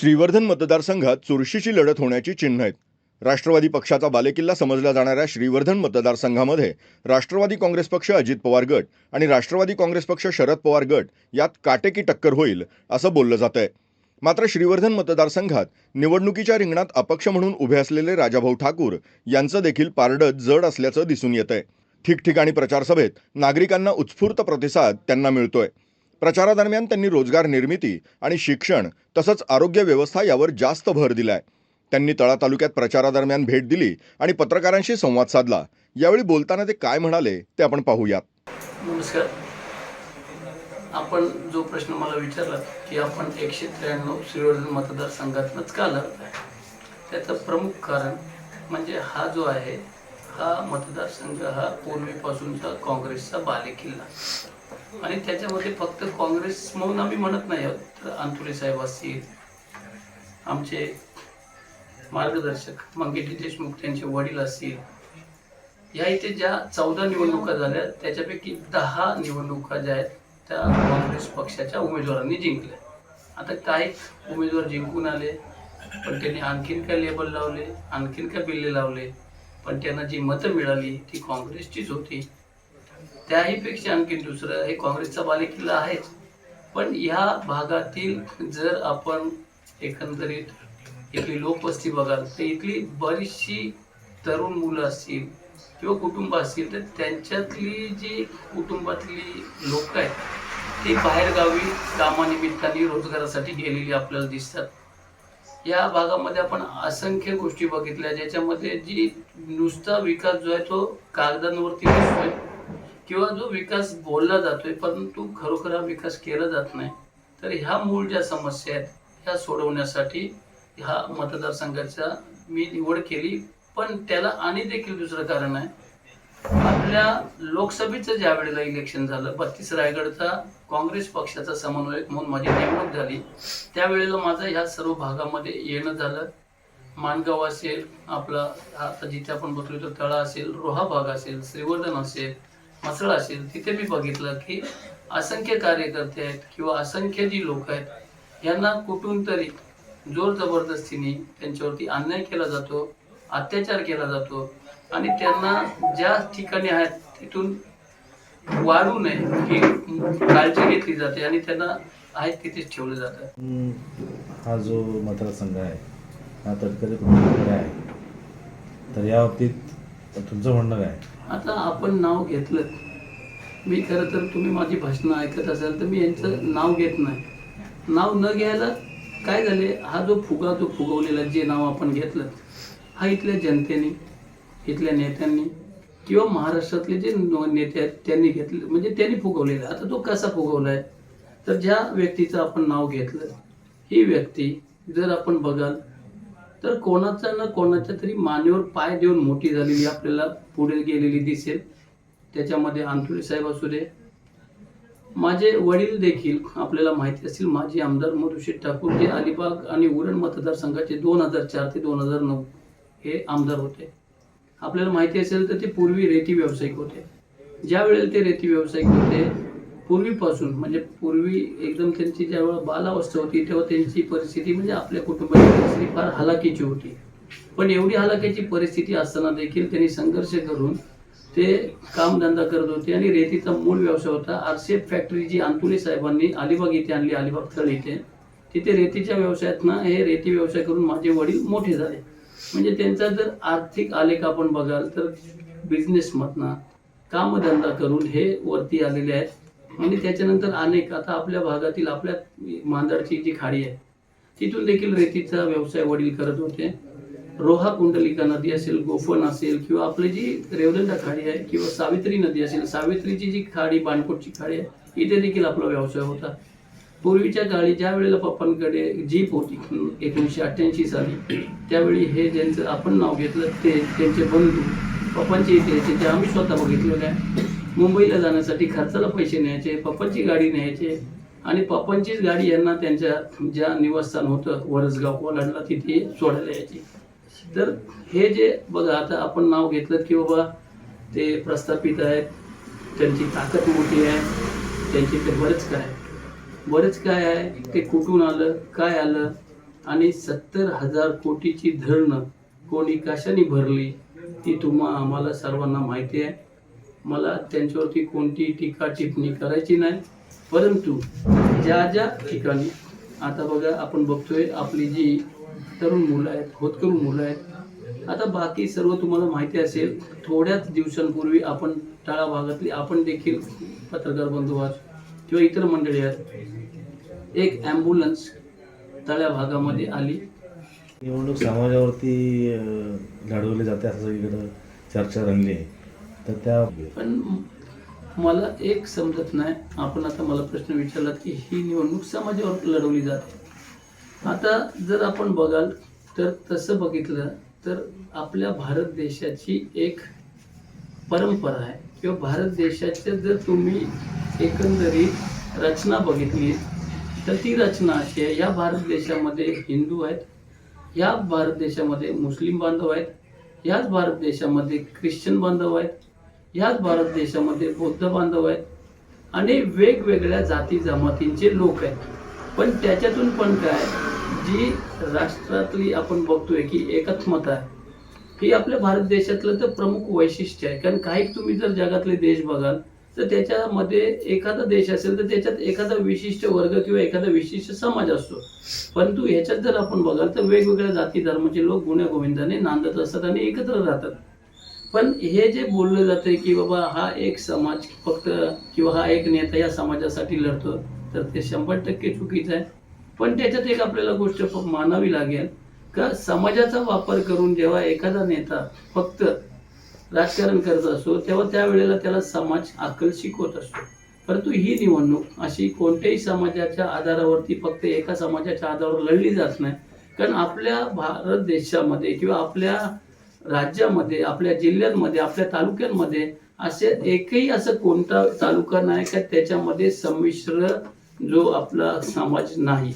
श्रीवर्धन मतदारसंघात चुरशीची लढत होण्याची चिन्ह आहेत. राष्ट्रवादी पक्षाचा बालेकिल्ला समजल्या जाणाऱ्या श्रीवर्धन मतदारसंघामध्ये राष्ट्रवादी काँग्रेस पक्ष अजित पवार गट आणि राष्ट्रवादी काँग्रेस पक्ष शरद पवार गट यात काटेकी टक्कर होईल असं बोललं जात आहे मात्र श्रीवर्धन मतदारसंघात निवडणुकीच्या रिंगणात अपक्ष म्हणून उभे असलेले राजाभाऊ ठाकूर यांचं देखील पारडं जड असल्याचं दिसून येत आहे ठिकठिकाणी प्रचारसभेत नागरिकांना उत्स्फूर्त प्रतिसाद त्यांना मिळतोय. प्रचारादरम्यान त्यांनी रोजगार निर्मिती आणि शिक्षण तसंच आरोग्य व्यवस्था यावर जास्त भर दिलाय. त्यांनी तळा तालुक्यात प्रचारादरम्यान भेट दिली आणि पत्रकारांशी संवाद साधला. यावेळी बोलताना ते काय म्हणाले ते आपण पाहूयात. नमस्कार. आपण जो प्रश्न मला विचारला की आपण एकशे त्र्याण्णव श्रीवर्धन मतदारसंघातूनच का लढत आहे? त्याचं प्रमुख कारण म्हणजे हा जो आहे हा मतदारसंघ हा पूर्वीपासूनचा काँग्रेसचा बालेकिल्ला. आणि त्याच्यामध्ये फक्त काँग्रेस म्हणून आम्ही म्हणत नाही आहोत. तर अंतुले साहेब असतील आमचे मार्गदर्शक मंगेश देशमुख त्यांचे वडील असतील या इथे ज्या चौदा निवडणुका झाल्या त्याच्यापैकी दहा निवडणुका ज्या आहेत त्या काँग्रेस पक्षाच्या उमेदवारांनी जिंकल्या. आता काही उमेदवार जिंकून आले पण त्यांनी आणखीन काय लेबल लावले आणखीन काय बिल्ले लावले पण त्यांना जी मतं मिळाली ती काँग्रेसचीच होती. त्याहीपेक्षा आणखी दुसरं हे काँग्रेसचा बालेकिल्ला आहेच. पण ह्या भागातील जर आपण एकंदरीत इथली लोकवस्ती बघाल तर इथली बरीचशी तरुण मुलं असतील किंवा कुटुंब असतील तर त्यांच्यातली जी कुटुंबातली लोक आहेत ती बाहेरगावी कामानिमित्ताने रोजगारासाठी गेलेली आपल्याला दिसतात. या भागामध्ये आपण असंख्य गोष्टी बघितल्या ज्याच्यामध्ये जी नुसता विकास जो आहे तो कागदांवरती दिसतोय. किंवा जो विकास बोलला जातोय परंतु खरोखर हा विकास केला जात नाही तर ह्या मूळ ज्या समस्या आहेत ह्या सोडवण्यासाठी ह्या मतदारसंघाचा मी निवड केली. पण त्याला आणि देखील दुसरं कारण आहे आपल्या लोकसभेचं ज्या वेळेला इलेक्शन झालं बत्तीस रायगडचा काँग्रेस पक्षाचा समन्वयक म्हणून माझी नेमणूक झाली त्यावेळेला माझं ह्या सर्व भागामध्ये येणं झालं. माणगाव असेल आपला आता जिथे आपण बघलो तर तळा असेल रोहा भाग असेल श्रीवर्धन असेल मसळ असेल तिथे मी बघितलं की असंख्य कार्यकर्ते आहेत किंवा असंख्य जी लोक आहेत यांना कुठून तरी जोर जबरदस्तीने त्यांच्यावरती अन्याय केला जातो अत्याचार केला जातो आणि त्यांना ज्या ठिकाणी आहेत तिथून वाढू नये ही काळजी घेतली जाते आणि त्यांना आहेत तिथेच ठेवलं जातं हा जो मतदारसंघ आहे हा तटकरी आहे. तर या बाबतीत तुमचं म्हणणं काय? आता आपण नाव घेतलं. मी खरं तर तुम्ही माझी भाषणं ऐकत असाल तर मी यांचं नाव घेत नाही. नाव न घ्यायला काय झाले? हा जो फुगा जो फुगवलेला जे नाव आपण घेतलं हा इथल्या जनतेने इथल्या नेत्यांनी किंवा महाराष्ट्रातले जे नेते आहेत त्यांनी घेतले म्हणजे त्यांनी फुगवलेला. आता तो कसा फुगवला आहे तर ज्या व्यक्तीचं आपण नाव घेतलं ही व्यक्ती जर आपण बघाल तर कोणाचा ना कोणाच्या तरी मानेवर पाय देऊन मोठी झालेली आपल्याला पुढे गेलेली दिसेल. त्याच्यामध्ये अंतुले साहेब असू दे. माझे वडील देखील आपल्याला माहिती असतील माजी आमदार मधुशेठ ठाकूर हे अलिबाग आणि उरण मतदारसंघाचे दोन हजार चार ते दोन हजार नऊ हे आमदार होते. आपल्याला माहिती असेल तर ते पूर्वी रेती व्यावसायिक होते. ज्या वेळेला ते रेती व्यावसायिक होते पूर्वीपासून म्हणजे पूर्वी एकदम त्यांची ज्यावेळेला बालावस्था होती तेव्हा त्यांची परिस्थिती म्हणजे आपल्या कुटुंबाची परिस्थिती फार हलाखीची होती. पण एवढी हलाखीची परिस्थिती असताना देखील त्यांनी संघर्ष करून ते कामधंदा करत होते आणि रेतीचा मूळ व्यवसाय होता. आरसीएफ फॅक्टरी जी अंतुले साहेबांनी अलिबाग इथे आणली अलिबाग थळ इथे तिथे रेतीच्या व्यवसायातनं हे रेती व्यवसाय करून माझे वडील मोठे झाले. म्हणजे त्यांचा जर आर्थिक आलेख आपण बघाल तर बिझनेसमधनं कामधंदा करून हे वरती आलेले आहेत. आणि त्याच्यानंतर अनेक आता आपल्या भागातील आपल्या मांदळची जी खाडी आहे तिथून देखील रेतीचा व्यवसाय वडील करत होते. रोहा कुंडलिका नदी असेल गोफण असेल किंवा आपली जी रेवदंडा खाडी आहे किंवा सावित्री नदी असेल सावित्रीची जी खाडी बाणकोटची खाडी आहे इथे देखील आपला व्यवसाय होता. पूर्वीच्या काळी ज्या वेळेला पप्पांकडे जीप होती एकोणीसशे अठ्ठ्याऐंशी साली त्यावेळी हे ज्यांचं आपण नाव घेतलं ते त्यांचे बंधू पप्पांचे इथे आम्ही स्वतः बघितलेलं आहे. मुंबईला जाण्यासाठी खर्चाला पैसे न्यायचे पप्पांची गाडी न्यायचे. आणि पप्पांचीच गाडी यांना त्यांच्या ज्या निवासस्थान होतं वरसगाव कोलाडला तिथे सोडायला यायची. तर हे जे बघा आता आपण नाव घेतलं की बाबा ते प्रस्थापित आहेत त्यांची ताकद मोठी आहे त्यांची ते बरंच काय आहे. बरंच काय आहे ते कुठून आलं काय आलं? आणि सत्तर हजार कोटीची धरणं कोणी कशाने भरली ती तुम्हा आम्हाला सर्वांना माहिती आहे. मला त्यांच्यावरती कोणती टीका टिप्पणी करायची नाही. परंतु ज्या ज्या ठिकाणी आता बघा आपण बघतोय आपली जी तरुण मुलं आहेत होतकरू मुलं आहेत आता बाकी सर्व तुम्हाला माहिती असेल थोड्याच दिवसांपूर्वी आपण टाळा भागातली आपण देखील पत्रकार बंधू आहात किंवा इतर मंडळी आहेत. एक ॲम्ब्युलन्स तळ्या भागामध्ये आली. निवडणूक समाजावरती अं, लढवली जाते असं सगळीकडं चर्चा रंगली आहे. तर त्या पण मला एक समजत नाही. आपण आता मला प्रश्न विचारला की ही निवडणूक समाजावर लढवली जाते. आता जर आपण बघाल तर तसं बघितलं तर आपल्या भारत देशाची एक परंपरा आहे. किंवा भारत देशाच्या जर तुम्ही एकंदरीत रचना बघितली तर ती रचना अशी आहे या भारत देशामध्ये हिंदू आहेत या भारत देशामध्ये मुस्लिम बांधव आहेत याच भारत देशामध्ये ख्रिश्चन बांधव आहेत याच भारत देशामध्ये बौद्ध बांधव आहेत आणि वेगवेगळ्या जाती जमातींचे लोक आहेत. पण त्याच्यातून पण काय जी राष्ट्रातली आपण बघतोय की एकात्मता आहे ही आपल्या भारत देशातलं तर प्रमुख वैशिष्ट्य आहे. कारण काही तुम्ही जर जगातले देश बघाल तर त्याच्यामध्ये एखादा देश असेल तर त्याच्यात एखादा विशिष्ट वर्ग किंवा एखादा विशिष्ट समाज असतो. परंतु ह्याच्यात जर आपण बघाल तर वेगवेगळ्या जाती धर्माचे लोक गुण्यागोविंदाने नांदत असतात आणि एकत्र राहतात. पण हे जे बोललं जातंय की बाबा हा एक समाज फक्त किंवा हा एक नेता या समाजासाठी लढतो तर ते शंभर टक्के चुकीचं आहे. पण त्याच्यात एक आपल्याला गोष्ट मानावी लागेल का समाजाचा वापर करून जेव्हा एखादा नेता फक्त राजकारण करत असतो तेव्हा त्यावेळेला त्याला समाज अक्कल शिकवत असतो. परंतु ही निवडणूक अशी कोणत्याही समाजाच्या आधारावरती फक्त एका समाजाच्या आधारावर लढली जात नाही. कारण आपल्या भारत देशामध्ये किंवा आपल्या राज्यामध्ये आपल्या जिल्ह्यांमध्ये आपल्या तालुक्यांमध्ये असे एकही असं कोणता तालुका नाही का त्याच्यामध्ये संमिश्र जो आपला समाज नाही.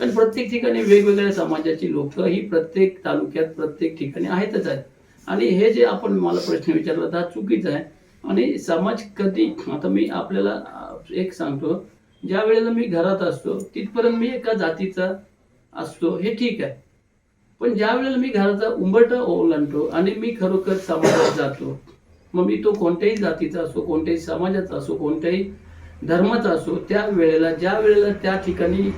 कारण प्रत्येक ठिकाणी वेगवेगळ्या समाजाची लोक ही प्रत्येक तालुक्यात प्रत्येक ठिकाणी आहेतच आहेत. आणि हे जे आपण मला प्रश्न विचारला तर हा चुकीचा आहे. आणि समाज कधी आता मी आपल्याला एक सांगतो ज्या वेळेला मी घरात असतो तिथपर्यंत मी एका जातीचा असतो हे ठीक आहे. पण ज्या वेळेला मी घराचा उंबरठा ओलांडतो आणि मी खरोखर समाजात जातो मग मी तो कोणत्याही जातीचा असो कोणत्याही समाजाचा असो कोणत्याही धर्माचा असो त्या वेळेला ज्या वेळेला त्या ठिकाणी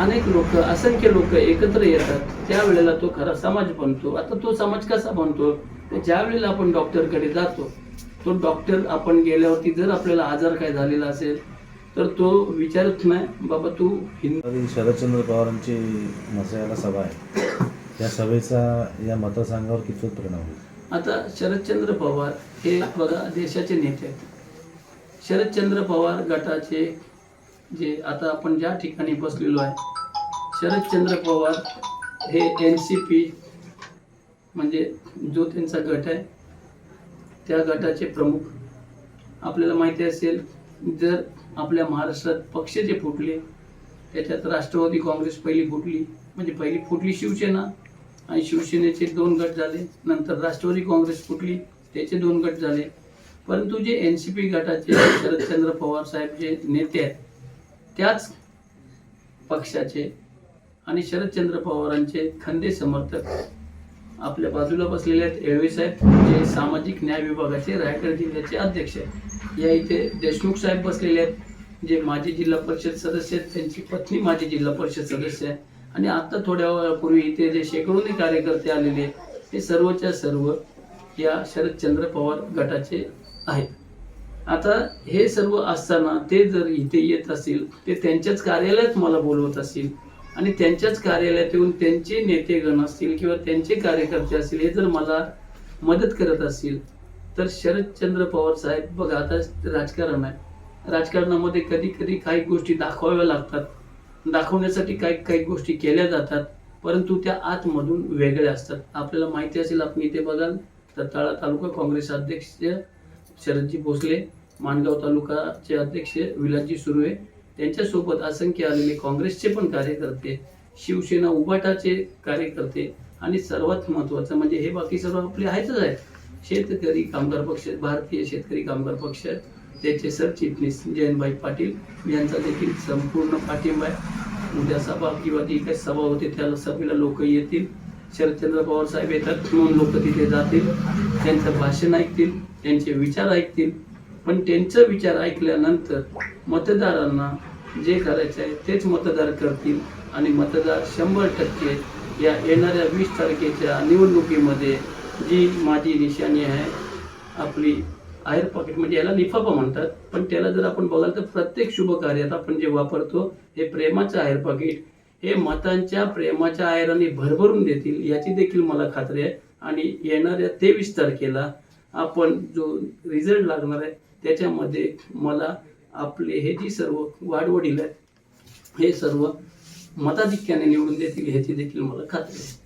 अनेक लोक असंख्य लोक एकत्र येतात त्यावेळेला तो खरा समाज बनतो. आता तो समाज कसा बनतो? तर ज्या वेळेला आपण डॉक्टरकडे जातो तो डॉक्टर आपण गेल्यावरती जर आपल्याला आजार काय झालेला असेल तर तो विचारत नाही बाबा तू हिंदू शरदचंद्र पवारांची मसायाला सभा आहे. या सभेचा या मतदारसंघावर कितपत परिणाम होईल? आता शरदचंद्र पवार हे बघा देशाचे नेते आहेत. शरदचंद्र पवार गटाचे जे आता आपण ज्या ठिकाणी बसलेलो आहे शरदचंद्र पवार हे एन सी पी म्हणजे जो त्यांचा गट आहे त्या गटाचे प्रमुख. आपल्याला माहिती असेल जर आपल्या महाराष्ट्रात पक्ष जे फुटले त्याच्यात राष्ट्रवादी काँग्रेस पहिली फुटली म्हणजे पहिली फुटली शिवसेना आणि शिवसेनेचे दोन गट झाले. नंतर राष्ट्रवादी काँग्रेस फुटली त्याचे दोन गट झाले. परंतु जे एन सी पी गटाचे शरदचंद्र पवार साहेब जे नेते आहेत त्याच पक्षाचे आणि शरदचंद्र पवारांचे खंदे समर्थक आपल्या बाजूला बसलेले आहेत एळवे साहेब जे सामाजिक न्याय विभागाचे रायगड जिल्ह्याचे अध्यक्ष आहेत. या इथे देशमुख साहेब बसलेले आहेत जे माजी जिल्हा परिषद सदस्य आहेत त्यांची पत्नी माजी जिल्हा परिषद सदस्य आहे. आणि आता थोड्या वेळापूर्वी इथे जे शेकडोनी कार्यकर्ते आलेले आहेत हे सर्वच्या सर्व या शरदचंद्र पवार गटाचे आहेत. आता हे सर्व असताना ते जर इथे येत असतील ते त्यांच्याच कार्यालयात मला बोलवत असतील आणि त्यांच्याच कार्यालयात येऊन त्यांचे नेतेगण असतील किंवा त्यांचे कार्यकर्ते असतील हे जर मला मदत करत असतील तर शरदचंद्र पवार साहेब बघा आता राजकारण आहे. राजकारणामध्ये कधी कधी काही गोष्टी दाखवाव्या लागतात. दाखवण्यासाठी काही काही गोष्टी केल्या जातात परंतु त्या आतमधून वेगळ्या असतात. आपल्याला माहिती असेल आपण इथे बघाल तर तळा तालुका काँग्रेस अध्यक्ष शरदजी भोसले माणगाव तालुकाचे अध्यक्ष विलासजी सुर्वे त्यांच्यासोबत असंख्य आलेले काँग्रेसचे पण कार्यकर्ते शिवसेना उभाटाचे कार्यकर्ते आणि सर्वात महत्त्वाचं म्हणजे हे बाकी सर्व आपले आहेतच आहेत. शेतकरी कामगार पक्ष भारतीय शेतकरी कामगार पक्ष त्याचे सरचिटणीस जयंतभाई पाटील यांचा देखील संपूर्ण पाठिंबा आहे. उद्या सभा किंवा जी काही सभा होते त्याला सभेला लोक येतील. शरदचंद्र पवार साहेब येतात म्हणून लोक तिथे जातील. त्यांचं भाषण ऐकतील त्यांचे विचार ऐकतील. पण त्यांचं विचार ऐकल्यानंतर मतदारांना जे करायचं आहे तेच मतदार करतील. आणि मतदार शंभर टक्के या येणाऱ्या वीस तारखेच्या निवडणुकीमध्ये जी माझी निशाणी आहे आपली आयर पॉकेट म्हणजे याला लिफाफा म्हणतात. पण त्याला जर आपण बघाल तर प्रत्येक शुभ कार्यात आपण जे वापरतो हे प्रेमाचं आयर पॉकेट हे मतांच्या प्रेमाच्या आयराने भरभरून देतील याची देखील मला खात्री आहे. आणि येणाऱ्या तेवीस तारखेला आपण जो रिझल्ट लागणार आहे त्याच्यामध्ये मला आपले हे जी सर्व वाढवडील आहेत हे सर्व मताधिक्याने निवडून देतील ह्याची देखील मला खात्री आहे.